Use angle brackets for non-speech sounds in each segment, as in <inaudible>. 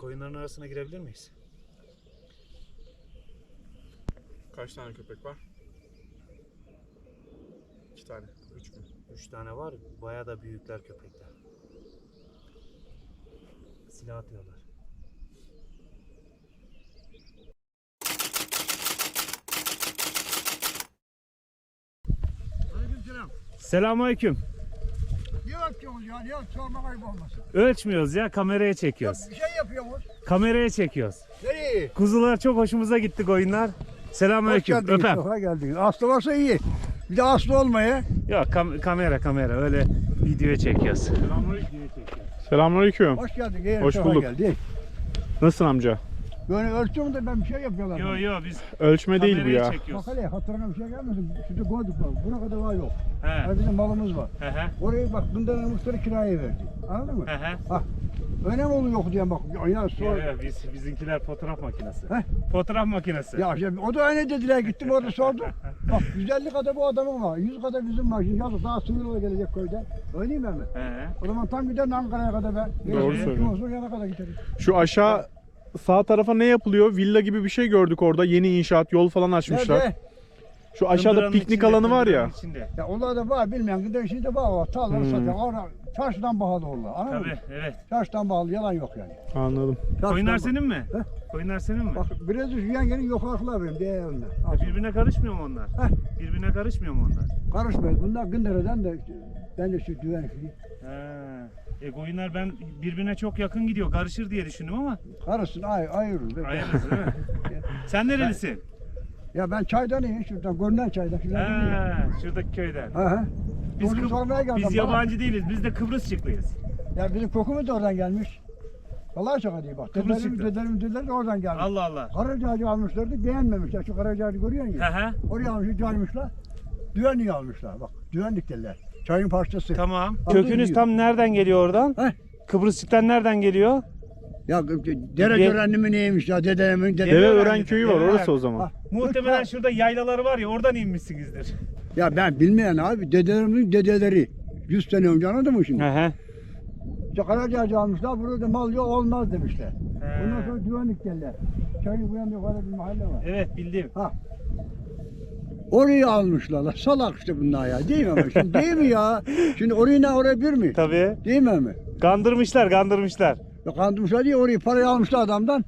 Koyunların arasına girebilir miyiz? Kaç tane köpek var? İki tane. Üç mü? Üç tane var. Bayağı da büyükler köpekler. Silah atıyorlar. Aleykümselam. Selamünaleyküm. Bakıyorsunuz ya? Sorma? Ölçmüyoruz ya kameraya Ya çekiyoruz. bir şey yapıyorsunuz. Kameraya çekiyoruz. Nereye? Kuzular çok hoşumuza gitti koyunlar. Hoş Selamünaleyküm. Öpem. Hoş geldiniz. Aslı varsa iyi. Bir de aslı olmaya. Yok kam- kamera kamera öyle video çekiyoruz. Selamünaleyküm. Hoş geldin. Hoş hoş bulduk. Geldin. Nasılsın amca? Böyle ölçüyorum da ben bir şey yapıyorlar. Yo bana. yo biz Ölçme değil bu ya. çekiyoruz. Bak hele hatırına bir şey gelmesin. Şurada koyduk bak. Buna kadar var yok. He. Ha, bizim malımız var. He he. Orayı bak bundan muhtarı kiraya verdi. Anladın mı? He he. Ha. Önem oluyor yok diye bak. Ya, Yo, sor. yo, biz, bizimkiler fotoğraf makinesi. He? Fotoğraf makinesi. Ya işte o da öyle dediler gittim orada sordum. <laughs> Bak 150 kadar bu adamın var. 100 kadar bizim var. Şimdi yazık daha suyuna gelecek köyde. Öyle mi Mehmet? He he. O zaman tam giderim Ankara'ya kadar ben. Doğru söylüyorsun. yana kadar giderim. Şu aşağı sağ tarafa ne yapılıyor? Villa gibi bir şey gördük orada. Yeni inşaat, yol falan açmışlar. Nerede? Şu aşağıda Kındıranın piknik içinde, alanı var ya. kındıranın içinde. Ya onlar da var bilmeyen gider şimdi var o tarlaları Hmm. satıyor. Orada çarşıdan pahalı onlar. Anladın mı? Tabii evet. Çarşıdan pahalı yalan yok yani. Anladım. Çarşıdan Koyunlar pahalı. senin mi? He? Koyunlar senin mi? Bak biraz düşüyen gelin yukarılar benim diye önüne. Ya Birbirine karışmıyor mu onlar? Heh. Birbirine karışmıyor mu onlar? Karışmayın. Bunlar Gındera'dan da işte, ben de şu şeyi. He. E koyunlar ben birbirine çok yakın gidiyor. Karışır diye düşündüm ama Karışsın ay ayırır. hayırlısı değil mi? <laughs> Sen nerelisin? Ya ben çaydan iyiyim şuradan. Görünen çaydan. Şuradan. He, şuradaki köyden. Ha ha. Biz, Kıbr- sormaya geldim. biz yabancı değiliz. Biz de Kıbrısçıklıyız. Ya bizim kokumuz da oradan gelmiş. Vallahi şaka değil bak. Kıbrıs Dedelerim, çıktı. dedelerim, dedelerim de oradan gelmiş. Allah Allah. Karacağcı almışlardı beğenmemişler. Şu karacağcı görüyorsun He ya. he. Oraya almışlar, almışlar. Düğenliği almışlar bak. Düğenlik derler. Çayın parçası. Tamam. Aldı Kökünüz tam nereden geliyor oradan? Heh. Kıbrısçıktan nereden geliyor? Ya dere Ge- görenlimin neymiş ya dedemin dede. Deve Deve öğrenci- Ören köyü var orası o zaman. Ha, Muhtemelen şurada yaylaları var ya oradan inmişsinizdir. Ya ben bilmeyen abi dedelerimin dedeleri. 100 sene önce anladın mı şimdi? He he. İşte karacağcı almışlar. Burada mal yok olmaz demişler. He. Ondan sonra güvenlik derler. Çayın bu yukarıda bir mahalle var. Evet bildim. Orayı almışlar. la. Salak işte bunlar ya. Değil mi ama? Şimdi değil mi ya? Şimdi orayı ne oraya bir mi? Tabii. Değil mi mi? Kandırmışlar kandırmışlar. Ya kandırmışlar diye orayı parayı almışlar adamdan.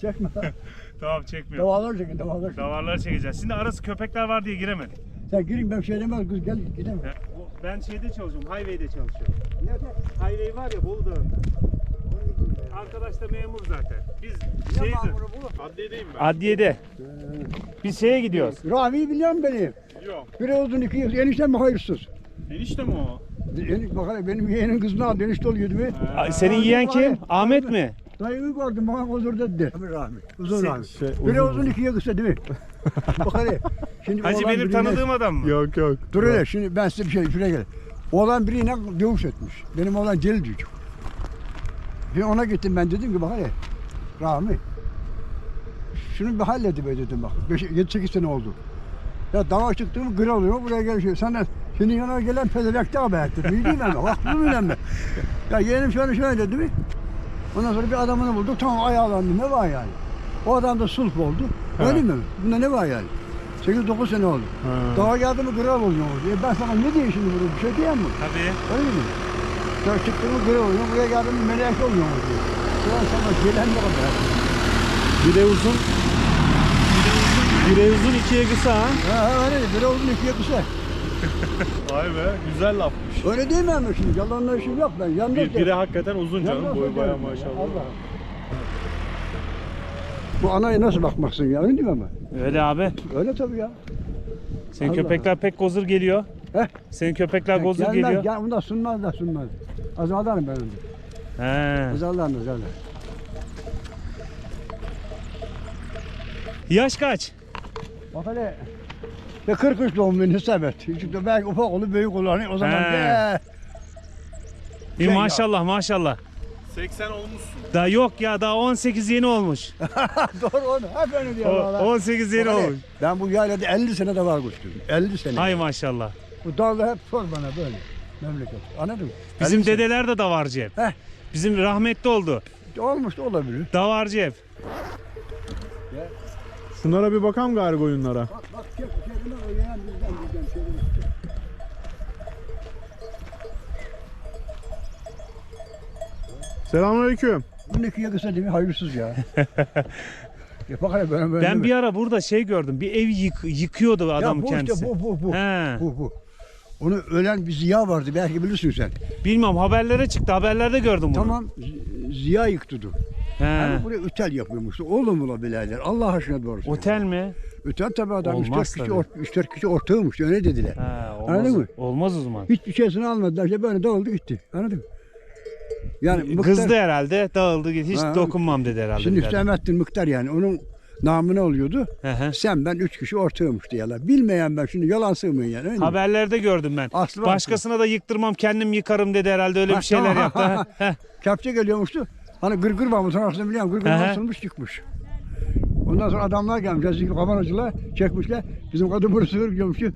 Çekme. Tamam çekmiyor. Davalar çekin davalar çekin. Davarları çekeceğiz. Şimdi arası köpekler var diye giremedik. Sen girin ben bir şey demez kız gel gidelim. Ben şeyde çalışıyorum, highway'de çalışıyorum. Nerede? Highway var ya Bolu Dağı'nda. Arkadaş da memur zaten. Biz Ne şeyde? Adliyedeyim ben. adliyede. Biz şeye gidiyoruz. Rami'yi biliyor musun beni? Yok. Biri uzun iki yıl. Eniştem mi hayırsız? Enişte mi o? Eniş, bak hele benim yeğenin kızını aldı enişte oluyordu be. Ay, Senin yiyen kim? Ahmet mi? Dayımı gördüm bana huzur dedi. Abi Rami. Uzun Şey- Rami. şey, Biri uzun- uzun ikiye kısa değil mi? <laughs> bak hele. Şimdi Hacı benim birine- tanıdığım adam mı? Yok yok. Dur hele şimdi ben size bir şey şuraya gel. Oğlan biriyle dövüş etmiş. Benim oğlan Celil çocuk. Şimdi ona gittim ben dedim ki bak hele. Rami. Şunu bir halledi be dedim bak. 7-8 sene oldu. Ya dava çıktığımı gır oluyor buraya gelişiyor. Sen de senin yanına gelen pezevek de haber ettin. İyi değil mi? bunu bilen mi? Ya yeğenim şöyle şöyle dedi mi? Ondan sonra bir adamını bulduk. Tamam ayağlandı. Ne var yani? O adam da sulh oldu. Öyle mi? Bunda ne var yani? 8-9 sene oldu. Ha. Daha geldi mi kral oluyor diye. Ben sana ne diyeyim şimdi burada bir şey diyeyim mi? Tabii. Öyle mi? Çıktın mı kral oluyor, buraya geldin mi melek oluyor. Ya sana gelen ne kadar? Bire uzun. Bire uzun ikiye kısa ha. Ha öyle kral oldu ikiye kısa. <laughs> Vay be güzel lafmış. Öyle değil mi ama şimdi? Yalanla işim yok ben. Yalnız Bir, bire hakikaten uzun canım. Boyu bayağı söylerim. maşallah. Allah. Bu anaya nasıl bakmaksın ya? Öyle değil mi ama? Öyle abi. Öyle tabii ya. Senin Allah. köpekler pek gozur geliyor. Heh. Senin köpekler gozur Gelmez, geliyor. Gel, bunda sunmaz da sunmaz. Azarlarım ben onu. He. Azarlarım. Yaş kaç? Bak hele. Ve 43 doğumluyum hesabet. Çünkü belki ufak olur büyük olur. O zaman He. Bir Şey maşallah maşallah. 80 olmuşsun. Daha yok ya daha 18 yeni olmuş. <laughs> Doğru onu. Hep öyle O, diyor valla. 18 yeni Bak olmuş. Ben bu yaylada 50 sene de var koştum. 50 sene. Hay maşallah. Bu dağda hep sor bana böyle. Memleket. Anladın mı? Bizim 50 sene. dedeler de davarcı hep. Heh. Bizim rahmetli oldu. Olmuş da olabilir. Davarcı ev. Şunlara bir bakalım gari koyunlara. Bak bak çekine o yeğen bizden bizden çekine. Selamünaleyküm. Bunun iki yakısa değil mi? Hayırsız ya. <laughs> ya bak hele böyle böyle. Ben bir ara burada şey gördüm. Bir ev yık, yıkıyordu adam ya bu kendisi. Işte, bu bu bu. He. Bu bu. Onu ölen bir Ziya vardı belki bilirsin sen. Bilmiyorum haberlere çıktı. Haberlerde gördüm bunu. Tamam Ziya yıktı. He. Yani buraya otel yapıyormuştu. Oğlum ula birader. Allah aşkına doğru söyle. Otel mi? Otel tabii adam. Olmaz 3-4 kişi, tabii. or, 3-4 kişi ortağıymış. Öyle dediler. Ha, olmaz, Anladın mı? olmaz o zaman. Hiçbir şeysini almadılar. İşte böyle dağıldı gitti. Anladın mı? Yani Mıktar- Kızdı herhalde dağıldı gitti. Hiç Ha. dokunmam dedi herhalde. Şimdi birader. Hüsamettin Mıktar yani. Onun namına oluyordu. Hı hı. Sen ben üç kişi ortağıymış diyorlar. Bilmeyen ben şimdi yalan sığmıyor yani. Öyle mi? Haberlerde gördüm ben. Aslı var. Başkasına da yıktırmam kendim yıkarım dedi herhalde öyle Ha, bir şeyler tamam. yaptı. ha. Heh. Kepçe geliyormuştu. Hani gırgır var mı? Sonrasında biliyorum. Gırgır hı. basılmış çıkmış. Ondan sonra adamlar gelmiş. Eski kameracılar çekmişler. Bizim kadın bunu sığır diyormuş ki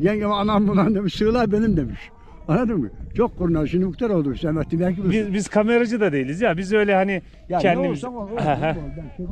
yengem anam bundan demiş. Sığırlar benim demiş. Anladın mı? Çok kurnaz. Şimdi muhtar oldu Hüsamettin. Belki bu. Biz, biz kameracı da değiliz ya. Biz öyle hani Ya ne kendimiz... olsam olur. Ben şey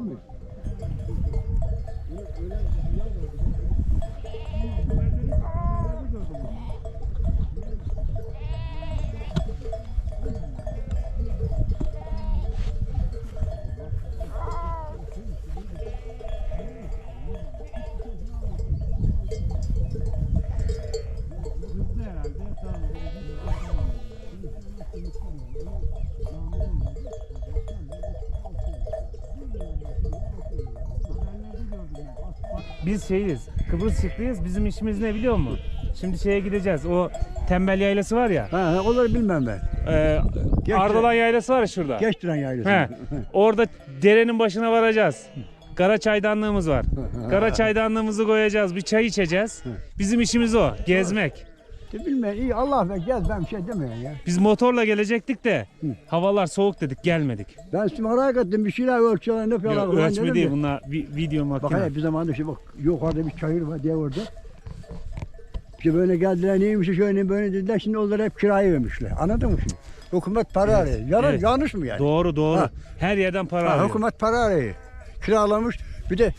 Biz şeyiz. Kıbrıs çıktıyız. Bizim işimiz ne biliyor musun? Şimdi şeye gideceğiz. O tembel yaylası var ya. Ha, ha, onları bilmem ben. E, Geç- Ardalan yaylası var ya şurada. Geç tren yaylası. He. Orada derenin başına varacağız. Kara çaydanlığımız var. Kara çaydanlığımızı koyacağız. Bir çay içeceğiz. Bizim işimiz o. Gezmek. İşte bilmem iyi Allah ver gel ben bir şey demiyorum ya. Biz motorla gelecektik de havalar soğuk dedik gelmedik. Ben şimdi merak ettim bir şeyler ölçüyorlar ne yapıyorlar. Yok, falan ölçme değil de. bunlar bir video Bak makine. hele bir zamanda işte bak yukarıda bir çayır var diye orada. İşte böyle geldiler neymiş şöyle böyle dediler şimdi onları hep kiraya vermişler. Anladın mı şimdi? Hükümet para arıyor. Yalan, Evet. Yanlış mı yani? Doğru doğru. Ha. Her yerden para Ha, alıyor. hükümet para arıyor. Kiralamış bir de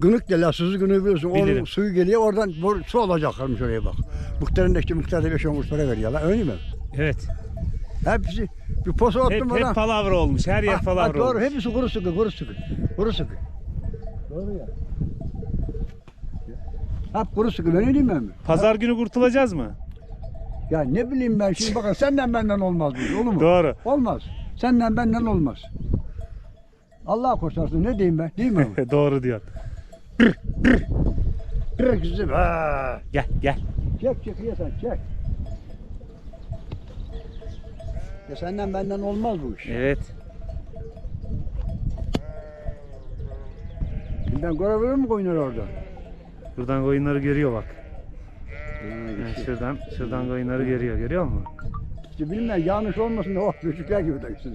gınık derler, sızı gınığı biliyorsun. Onun Bilirim. suyu geliyor oradan bu, su alacaklarmış oraya bak. Muhtarın da işte muhtarda 5-10 kuruş para veriyorlar öyle mi? Evet. Hepsi bir posa attım Hep, bana. hep palavra olmuş. Her yer ha, palavra doğru olmuş. hepsi kuru sıkı kuru sıkı. Kuru sıkı. Doğru ya. Hep kuru sıkı ben diyeyim ben mi? Pazar günü kurtulacağız mı? Ya ne bileyim ben şimdi bakın senden benden olmaz bu olur mu? Doğru. Olmaz. Senden benden olmaz. Allah kurtarsın ne diyeyim ben değil mi? <laughs> doğru diyor. Kırık kızım. Ha. Gel gel. Çek çek ya sen çek. Ya senden benden olmaz bu iş. Evet. Şimdi ben görebilir mi koyunlar orada? Buradan koyunları görüyor bak. Ha, Yani şuradan şuradan koyunları görüyor. Görüyor musun? İşte bilmem yanlış olmasın da oh çocuklar gibi de işte.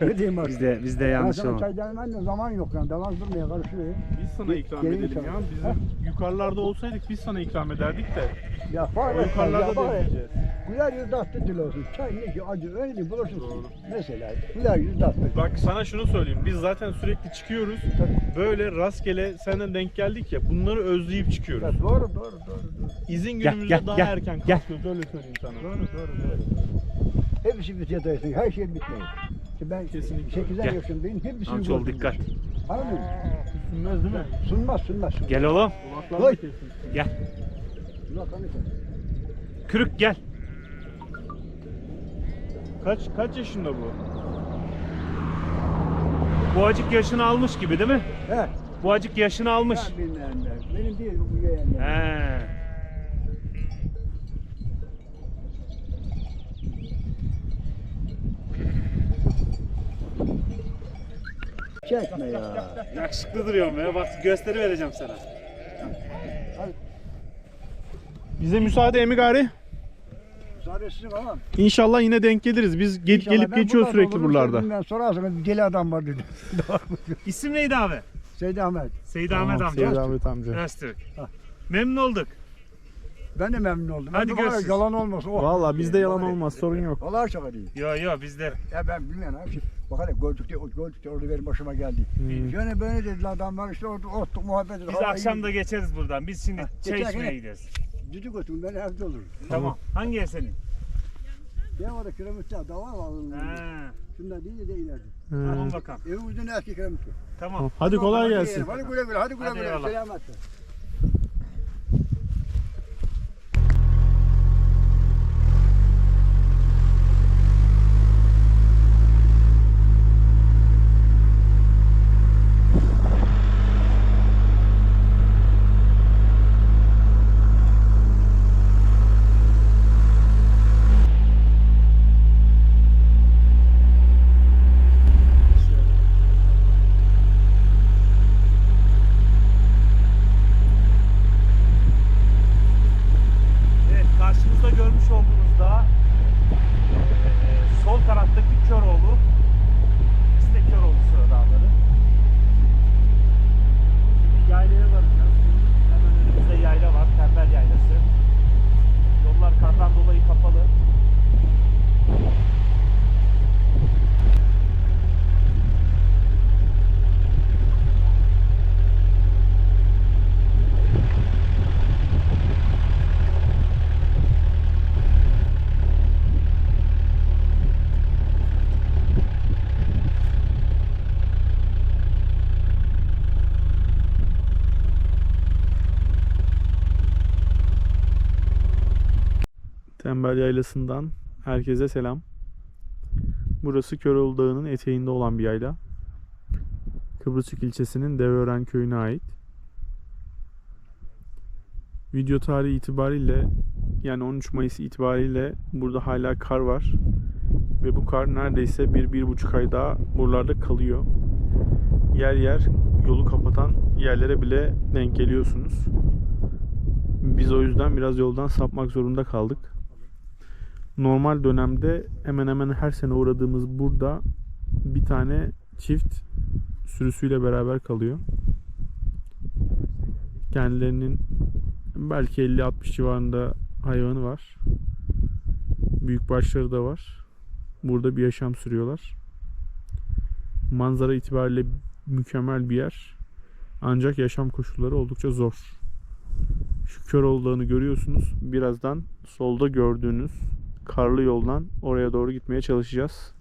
<laughs> ne diyeyim bak. Bizde bizde yanlış sana olma. çay demem de zaman yok yani. Devam durmaya karışıyor. Biz sana ikram Gelin edelim ya. Bizim yukarılarda olsaydık biz sana ikram ederdik de. Ya fark O etmez yukarılarda ya. da yiyeceğiz. Güler yüzlü tatlı dil olsun. Çay ne ki acı öyle bulursun. Mesela güler yüzlü tatlı. Bak sana şunu söyleyeyim. Biz zaten sürekli çıkıyoruz. Böyle rastgele senden denk geldik ya. Bunları özleyip çıkıyoruz. Ya doğru doğru doğru. doğru. İzin Gel, günümüzde gel, daha gel, erken gel. kalkıyoruz. Öyle söyleyeyim sana. Doğru doğru doğru. Hepsi bitiyor dayısın. Her şey bitmiyor. İşte ben Kesinlikle. 8'er Gel. yaşındayım. Hepsini Amcaoğlu gördüm. dikkat. Anladın mı? Sünmez değil mi? Sunmaz sunmaz. sunmaz. Gel oğlum. Kulaklar Oy. da kesin. Gel. Kulaklarını kes. Kürük gel. Kaç kaç yaşında bu? Bu acık yaşını almış gibi değil mi? He. Bu acık yaşını almış. Ben bilmem ben. Benim değil bu yeğenler. He. Çekme ya. Yakışıklı duruyorum ya. Bak gösteri vereceğim sana. Bize müsaade emi gari. Müsaade sizin ağam. İnşallah yine denk geliriz. Biz ge- İnşallah gelip ben geçiyoruz buradan sürekli olurum, buralarda. Ben sorarsanız deli adam var dedi. <laughs> İsim neydi abi? Seydi Ahmet. Seyit Tamam, Ahmet amca. Seyit Ahmet amca. Öztürk. Ha. Memnun olduk. Ben de memnun oldum. Hadi Ben de var ya, görüşürüz. Yalan olmasın. Oh. Valla bizde yalan Vallahi- olmaz sorun yok. Vallahi şaka değil. Yo yo bizde. Ya ben bilmiyorum abi. Bak hele Gölcük'te, Gölcük'te orada benim başıma geldi. Hmm. Şöyle böyle dediler adamlar işte orada ottuk muhabbet ettik. Biz hava akşam iyi. da geçeriz buradan. Biz şimdi Ha, çay içmeye gideriz. Düdük ötüm ben evde olurum. Tamam. Hangi ev senin? Ben orada kilometre daha var mı? Ha. Şundan değil de ileride. Tamam bakalım. Evimizin eski kilometre. Tamam. Hadi kolay gelsin. Hadi güle güle, hadi güle güle. eyvallah. Selametle. Evet karşımızda görmüş olduğunuz dağ eee, sol taraftaki Köroğlu. İşte Köroğlu Sıra Dağları. Şimdi yaylaya varacağız. Hemen önümüzde yayla var. Tembel Yaylası. Yollar kardan dolayı kapalı. Tembel Yaylası'ndan herkese selam. Burası Köroğlu Dağı'nın eteğinde olan bir yayla. Kıbrısçık ilçesinin Deveören köyüne ait. Video tarihi itibariyle yani 13 Mayıs itibariyle burada hala kar var. Ve bu kar neredeyse 1-1,5 ay daha buralarda kalıyor. Yer yer yolu kapatan yerlere bile denk geliyorsunuz. Biz o yüzden biraz yoldan sapmak zorunda kaldık. Normal dönemde hemen hemen her sene uğradığımız burada bir tane çift sürüsüyle beraber kalıyor. Kendilerinin belki 50-60 civarında hayvanı var. Büyük başları da var. Burada bir yaşam sürüyorlar. Manzara itibariyle mükemmel bir yer. Ancak yaşam koşulları oldukça zor. Şu Köroğlu Dağı'nı görüyorsunuz. Birazdan solda gördüğünüz karlı yoldan oraya doğru gitmeye çalışacağız.